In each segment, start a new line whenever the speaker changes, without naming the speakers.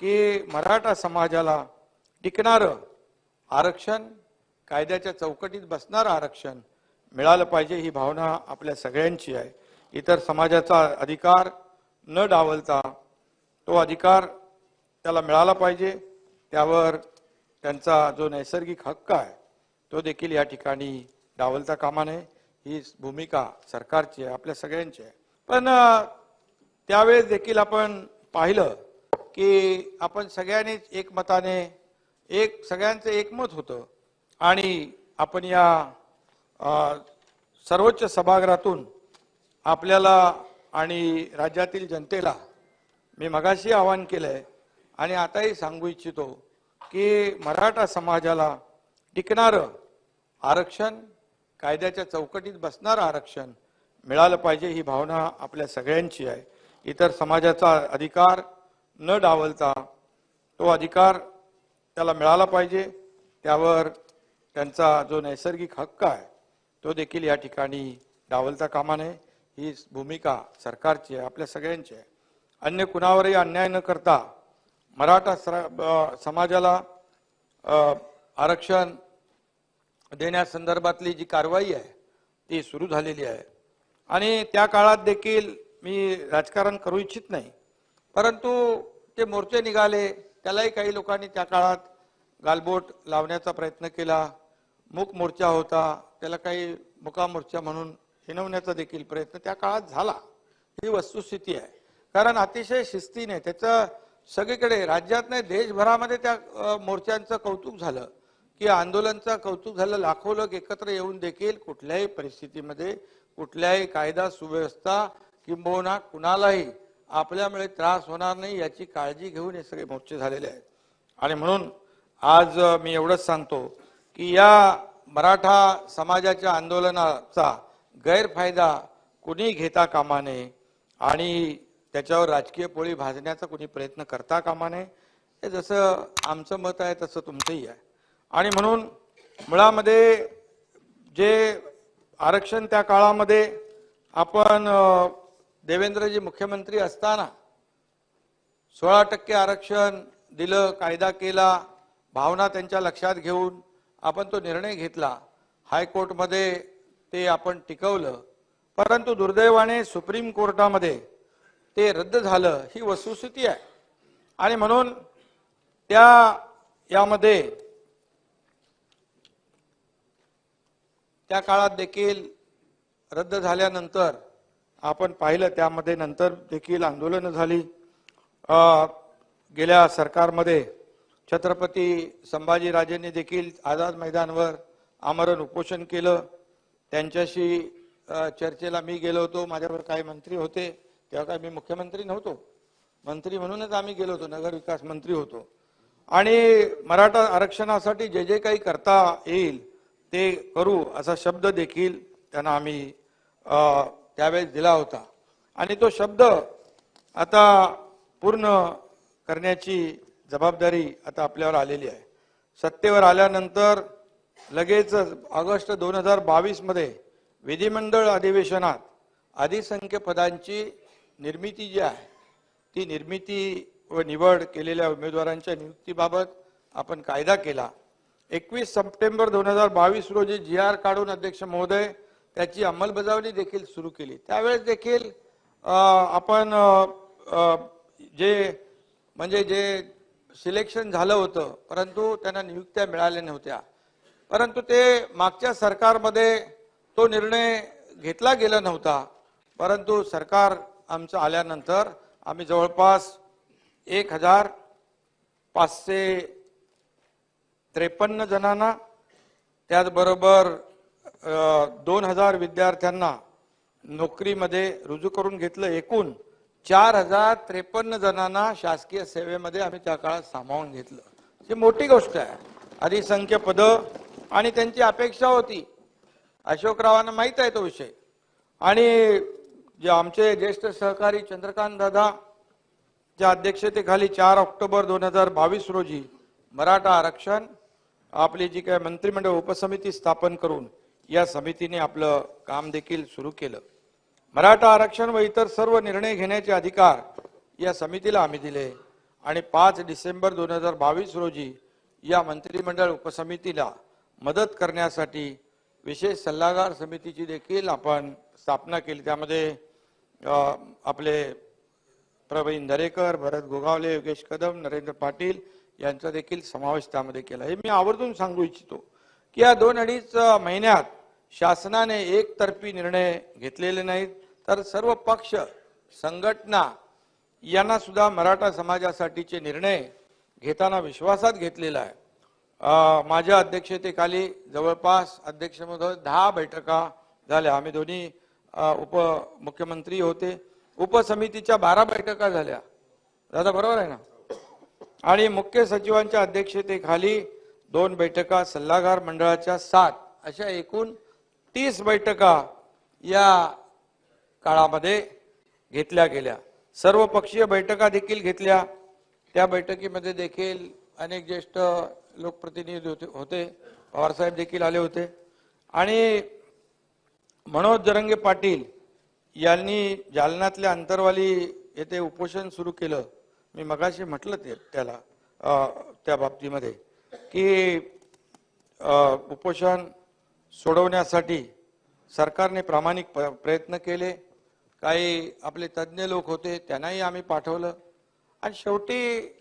की मराठा समाजाला टिकणारं आरक्षण कायद्याच्या चौकटीत बसणारं आरक्षण मिळालं पाहिजे ही भावना आपल्या सगळ्यांची आहे. इतर समाजाचा अधिकार न डावलता तो अधिकार त्याला मिळाला पाहिजे. त्यावर त्यांचा जो नैसर्गिक हक्क आहे तो देखील या ठिकाणी डावलता कामा नये. ही भूमिका सरकारची आहे आपल्या सगळ्यांची आहे. पण त्यावेळेस देखील आपण पाहिलं की आपण सगळ्यांनीच एकमताने एक सगळ्यांचं एकमत होतं. आणि आपण या सर्वोच्च सभागृहातून आपल्याला आणि राज्यातील जनतेला मी मगाशी आवाहन केलं आहे आणि आताही सांगू इच्छितो की मराठा समाजाला टिकणारं आरक्षण कायद्याच्या चौकटीत बसणारं आरक्षण मिळालं पाहिजे ही भावना आपल्या सगळ्यांची आहे. इतर समाजाचा अधिकार न डावलता तो अधिकार त्याला मिळाला पाहिजे. त्यावर त्यांचा जो नैसर्गिक हक्क आहे तो देखील या ठिकाणी डावलता कामा नये. ही भूमिका सरकारची आहे आपल्या सगळ्यांची आहे. अन्य कुणावरही अन्याय न करता मराठा समाजाला आरक्षण देण्यासंदर्भातली जी कारवाई आहे ती सुरू झालेली आहे. आणि त्या काळात देखील मी राजकारण करू इच्छित नाही. परंतु ते मोर्चे निघाले. त्यालाही काही लोकांनी त्या काळात गालबोट लावण्याचा प्रयत्न केला. मूक मोर्चा होता. त्याला काही मुका मोर्चा म्हणून हिनवण्याचा देखील प्रयत्न त्या काळात झाला. ही वस्तुस्थिती आहे. कारण अतिशय शिस्तीने त्याचं सगळीकडे राज्यात नाही देशभरामध्ये त्या मोर्चांचं कौतुक झालं. की आंदोलनचं कौतुक झालं. लाखो लोक एकत्र येऊन देखील कुठल्याही परिस्थितीमध्ये कुठल्याही कायदा सुव्यवस्था किंबहुना कुणालाही आपल्यामुळे त्रास होणार नाही याची काळजी घेऊन हे सगळे मोर्चे झालेले आहेत. आणि म्हणून आज मी एवढंच सांगतो की या मराठा समाजाच्या आंदोलनाचा गैरफायदा कुणी घेता कामा नये आणि त्याच्यावर राजकीय पोळी भाजण्याचा कुणी प्रयत्न करता कामा नये हे जसं आमचं मत आहे तसं तुमचंही आहे. आणि म्हणून मुळामध्ये जे आरक्षण त्या काळामध्ये आपण देवेंद्रजी मुख्यमंत्री असताना सोळा टक्के आरक्षण दिलं कायदा केला भावना त्यांच्या लक्षात घेऊन आपण तो निर्णय घेतला. हायकोर्टमध्ये ते आपण टिकवलं. परंतु दुर्दैवाने सुप्रीम कोर्टामध्ये ते रद्द झालं ही वस्तुस्थिती आहे. आणि म्हणून त्या यामध्ये त्या काळात देखील रद्द झाल्यानंतर आपण पाहिलं त्यामध्ये नंतर देखील आंदोलनं झाली. गेल्या सरकारमध्ये छत्रपती संभाजीराजेंनी देखील आझाद मैदानवर आमरण उपोषण केलं. त्यांच्याशी चर्चेला मी गेलो होतो. माझ्यावर काही मंत्री होते. तेव्हा काय मी मुख्यमंत्री नव्हतो. मंत्री म्हणूनच आम्ही गेलो होतो. नगर विकास मंत्री होतो. आणि मराठा आरक्षणासाठी जे जे काही करता येईल ते करू असा शब्द देखील त्यांना आम्ही त्यावेळेस दिला होता. आणि तो शब्द आता पूर्ण करण्याची जबाबदारी आता आपल्यावर आलेली आहे. सत्तेवर आल्यानंतर लगेच ऑगस्ट दोन हजार बावीसमध्ये विधिमंडळ अधिवेशनात अधिसंख्य पदांची निर्मिती जी आहे ती निर्मिती व निवड केलेल्या उमेदवारांच्या नियुक्तीबाबत आपण कायदा केला. एकवीस सप्टेंबर दोन हजार बावीस रोजी जी आर काढून अध्यक्ष महोदय त्याची अंमलबजावणी देखील सुरू केली. त्यावेळेस देखील आपण जे म्हणजे जे सिलेक्शन झालं होतं परंतु त्यांना नियुक्त्या मिळाल्या नव्हत्या. परंतु ते मागच्या सरकारमध्ये तो निर्णय घेतला गेला नव्हता. परंतु सरकार आमचं आल्यानंतर आम्ही जवळपास एक हजार पाचशे त्रेपन्न जणांना त्याचबरोबर दोन हजार विद्यार्थ्यांना नोकरीमध्ये रुजू करून घेतलं एकूण चार हजार त्रेपन्न जणांना शासकीय सेवेमध्ये आम्ही त्या काळात सामावून घेतलं. ही मोठी गोष्ट आहे. अधिसंख्य पदं आणि त्यांची अपेक्षा होती. अशोकरावांना माहीत आहे तो विषय. आणि जे आमचे ज्येष्ठ सहकारी चंद्रकांत दादा च्या अध्यक्षतेखाली चार ऑक्टोबर दोन हजार बावीस रोजी मराठा आरक्षण आपली जी काय मंत्रिमंडळ उपसमिती स्थापन करून या समितीने आपलं काम देखील सुरू केलं. मराठा आरक्षण व इतर सर्व निर्णय घेण्याचे अधिकार या समितीला आम्ही दिले. आणि पाच डिसेंबर दोन हजार बावीस रोजी या मंत्रिमंडळ उपसमितीला मदत करण्यासाठी विशेष सल्लागार समितीची देखील आपण स्थापना केली. त्यामध्ये आपले प्रवीण दरेकर भरत गोगावले योगेश कदम नरेंद्र पाटील यांचा देखील समावेश त्यामध्ये केला. हे मी आवर्जून सांगू इच्छितो की या दोन अडीच महिन्यात शासनाने एकतर्फी निर्णय घेतलेले नाहीत तर सर्व पक्ष संघटना यांना सुद्धा मराठा समाजासाठीचे निर्णय घेताना विश्वासात घेतलेला आहे. माझ्या अध्यक्षतेखाली जवळपास अध्यक्ष दहा बैठका झाल्या. आम्ही दोन्ही उपमुख्यमंत्री होते. उपसमितीच्या बारा बैठका झाल्या. दादा बरोबर आहे ना? आणि मुख्य सचिवांच्या अध्यक्षतेखाली दोन बैठका सल्लागार मंडळाच्या सात अशा एकूण तीस बैठका या काळामध्ये घेतल्या गेल्या. सर्व पक्षीय बैठका देखील घेतल्या. त्या बैठकीमध्ये देखील अनेक ज्येष्ठ लोकप्रतिनिधी होते होते. पवारसाहेब देखील आले होते. आणि मनोज जरंगे पाटील यांनी जालन्यातल्या अंतरवाली येथे उपोषण सुरू केलं. मी मगाशी म्हटलं ते त्याला त्या बाबतीमध्ये की उपोषण सोडवण्यासाठी सरकारने प्रामाणिक प- प्रयत्न केले. काही आपले तज्ज्ञ लोक होते त्यांनाही आम्ही पाठवलं. आणि शेवटी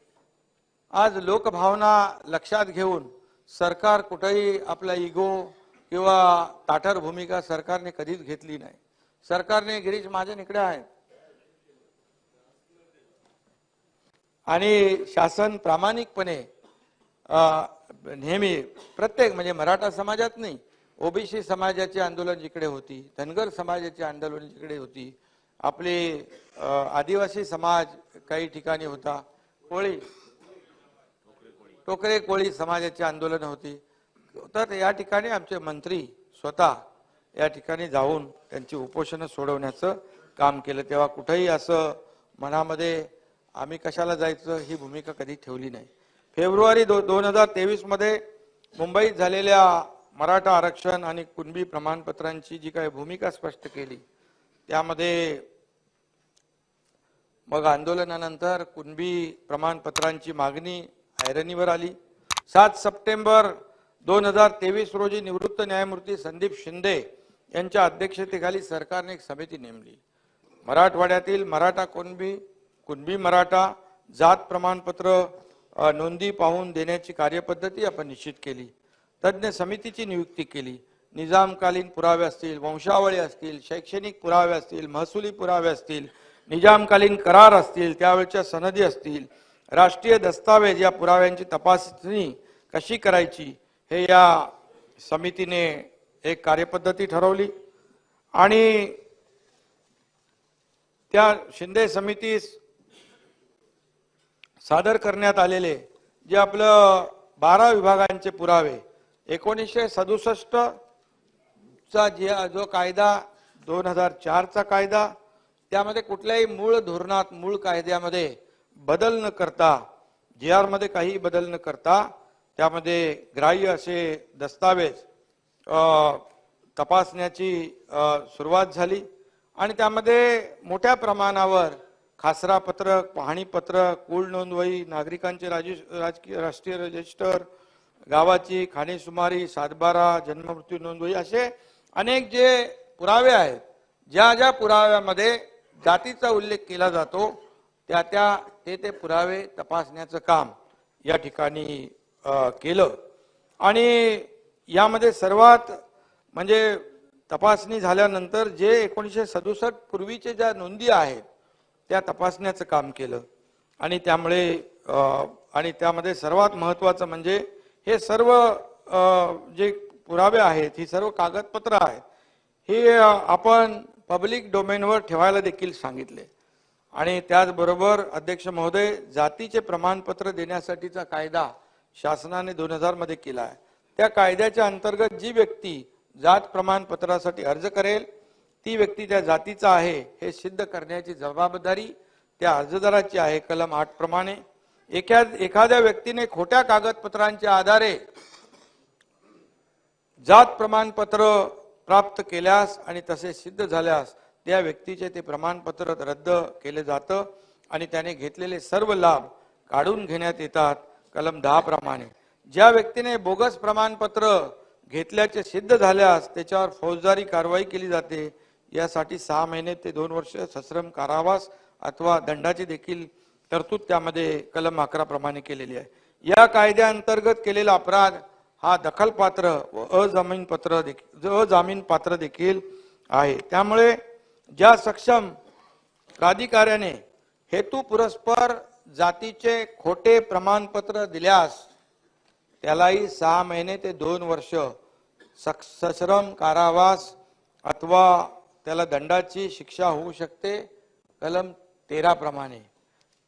आज लोकभावना लक्षात घेऊन सरकार कुठेही आपला इगो किंवा ताठर भूमिका सरकारने कधीच घेतली नाही. सरकारने गिरीश महाजन इकडे आहे आणि शासन प्रामाणिकपणे नेहमी प्रत्येक म्हणजे मराठा समाजात नाही ओबीसी समाजाचे आंदोलन जिकडे होती धनगर समाजाचे आंदोलन जिकडे होती आपले आदिवासी समाज काही ठिकाणी होता कोळी टोकरे कोळी समाजाची आंदोलन होती. तर या ठिकाणी आमचे मंत्री स्वतः या ठिकाणी जाऊन त्यांची उपोषणं सोडवण्याचं काम केलं. तेव्हा कुठंही असं मनामध्ये आम्ही कशाला जायचं ही भूमिका कधी ठेवली नाही. फेब्रुवारी दो दोन हजार तेवीसमध्ये मुंबईत झालेल्या मराठा आरक्षण आणि कुणबी प्रमाणपत्रांची जी काही भूमिका स्पष्ट केली त्यामध्ये मग आंदोलनानंतर कुणबी प्रमाणपत्रांची मागणी ऐरणीवर आली. सात सप्टेंबर दोन हजार तेवीस रोजी निवृत्त न्यायमूर्ती संदीप शिंदे यांच्या अध्यक्षतेखाली सरकारने एक समिती नेमली. मराठवाड्यातील मराठा कुणबी कुणबी मराठा जात प्रमाणपत्र नोंदी पाहून देण्याची कार्यपद्धती आपण निश्चित केली. तज्ज्ञ समितीची नियुक्ती केली. निजामकालीन पुरावे असतील वंशावळी असतील शैक्षणिक पुरावे असतील महसुली पुरावे असतील निजामकालीन करार असतील त्यावेळच्या सनदी असतील राष्ट्रीय दस्तावेज या पुराव्यांची तपासणी कशी करायची हे या समितीने एक कार्यपद्धती ठरवली. आणि त्या शिंदे समितीस सादर करण्यात आलेले जे आपलं बारा विभागांचे पुरावे एकोणीसशे सदुसष्ट चा जे जो कायदा दोन हजार चारचा कायदा त्यामध्ये कुठल्याही मूळ धोरणात मूळ कायद्यामध्ये बदल न करता जी आरमध्ये काही बदल न करता त्यामध्ये ग्राह्य असे दस्तावेज तपासण्याची सुरुवात झाली. आणि त्यामध्ये मोठ्या प्रमाणावर खासरा पत्रक पाहणी पत्रक कुळ नोंदवही नागरिकांचे राजे राजकीय राष्ट्रीय रजिस्टर गावाची खाणेसुमारी सातबारा जन्ममृत्यू नोंदवही असे अनेक जे पुरावे आहेत ज्या ज्या पुराव्यामध्ये जातीचा उल्लेख केला जातो त्या त्या ते ते पुरावे तपासण्याचं काम या ठिकाणी केलं. आणि यामध्ये सर्वात म्हणजे तपासणी झाल्यानंतर जे एकोणीसशे सदुसष्ट पूर्वीचे ज्या नोंदी आहेत त्या तपासण्याचं काम केलं. आणि त्यामुळे आणि त्यामध्ये सर्वात महत्त्वाचं म्हणजे हे सर्व जे पुरावे आहेत ही सर्व कागदपत्र आहेत हे आपण पब्लिक डोमेनवर ठेवायला देखील सांगितले. आणि त्याचबरोबर अध्यक्ष महोदय जातीचे प्रमाणपत्र देण्यासाठीचा कायदा शासनाने दोन हजारमध्ये केला आहे. त्या कायद्याच्या अंतर्गत जी व्यक्ती जात प्रमाणपत्रासाठी अर्ज करेल ती व्यक्ती त्या जातीचा आहे हे सिद्ध करण्याची जबाबदारी त्या अर्जदाराची आहे कलम आठ प्रमाणे. एका एखाद्या व्यक्तीने खोट्या कागदपत्रांच्या आधारे जात प्रमाणपत्र प्राप्त केल्यास आणि तसे सिद्ध झाल्यास त्या व्यक्तीचे ते प्रमाणपत्र रद्द केले जातं आणि त्याने घेतलेले सर्व लाभ काढून घेण्यात येतात कलम दहा प्रमाणे. ज्या व्यक्तीने बोगस प्रमाणपत्र घेतल्याचे सिद्ध झाल्यास त्याच्यावर फौजदारी कारवाई केली जाते. यासाठी सहा महिने ते दोन वर्ष सश्रम कारावास अथवा दंडाची देखील तरतूद त्यामध्ये कलम अकरा प्रमाणे केलेली आहे. या कायद्याअंतर्गत केलेला अपराध हा दखलपात्र व अजामीन पत्र देखील अजामीन पात्र देखील आहे. त्यामुळे ज्या सक्षम प्राधिकाऱ्याने हेतू पुरस्पर जातीचे खोटे प्रमाणपत्र दिल्यास त्यालाही सहा महिने ते दोन वर्ष सश्रम कारावास अथवा त्याला दंडाची शिक्षा होऊ शकते. कलम तेरा प्रमाणे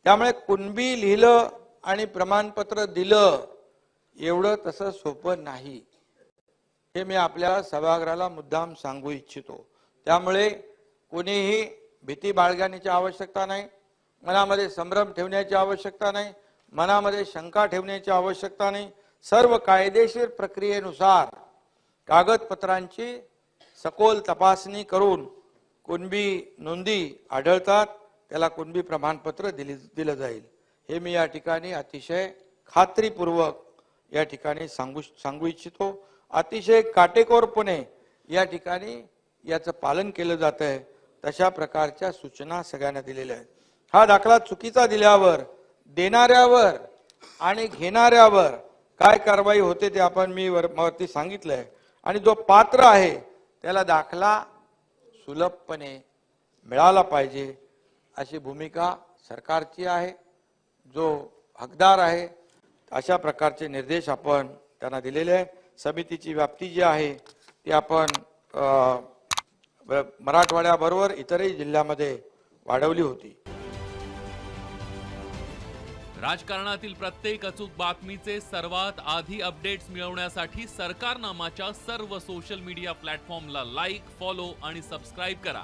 त्यामुळे कुणबी लिहिलं आणि प्रमाणपत्र दिलं एवढं तसं सोपं नाही. हे मी आपल्या सभागृहाला मुद्दाम सांगू इच्छितो. त्यामुळे कोणीही भीती बाळगण्याची आवश्यकता नाही मनामध्ये संभ्रम ठेवण्याची आवश्यकता नाही मनामध्ये शंका ठेवण्याची आवश्यकता नाही. सर्व कायदेशीर प्रक्रियेनुसार कागदपत्रांची सखोल तपासणी करून कुणबी नोंदी आढळतात. त्याला कुणबी प्रमाणपत्र दिली दिलं जाईल. हे मी या ठिकाणी अतिशय खात्रीपूर्वक या ठिकाणी सांगू सांगू इच्छितो. अतिशय काटेकोरपणे या ठिकाणी याचं पालन केलं जात आहे. तशा प्रकारच्या सूचना सगळ्यांना दिलेल्या आहेत. हा दाखला चुकीचा दिल्यावर देणाऱ्यावर आणि घेणाऱ्यावर काय कारवाई होते ते आपण मी वर- वरती सांगितलंय. आणि जो पात्र आहे त्याला दाखला सुलभपणे मिळाला पाहिजे. अशी भूमिका सरकारची आहे जो हकदार आहे अशा प्रकारचे निर्देश आपण त्यांना दिलेले आहे समितीची व्याप्ती जी आहे ती आपण मराठवाड्याबरोबर इतरही जिल्ह्यामध्ये वाढवली होती.
राजकारणातील प्रत्येक अचूक बातमीचे सर्वात आधी अपडेट्स मिळवण्यासाठी सरकारनामाच्या सर्व सोशल मीडिया प्लॅटफॉर्मला लाईक फॉलो आणि सबस्क्राईब करा.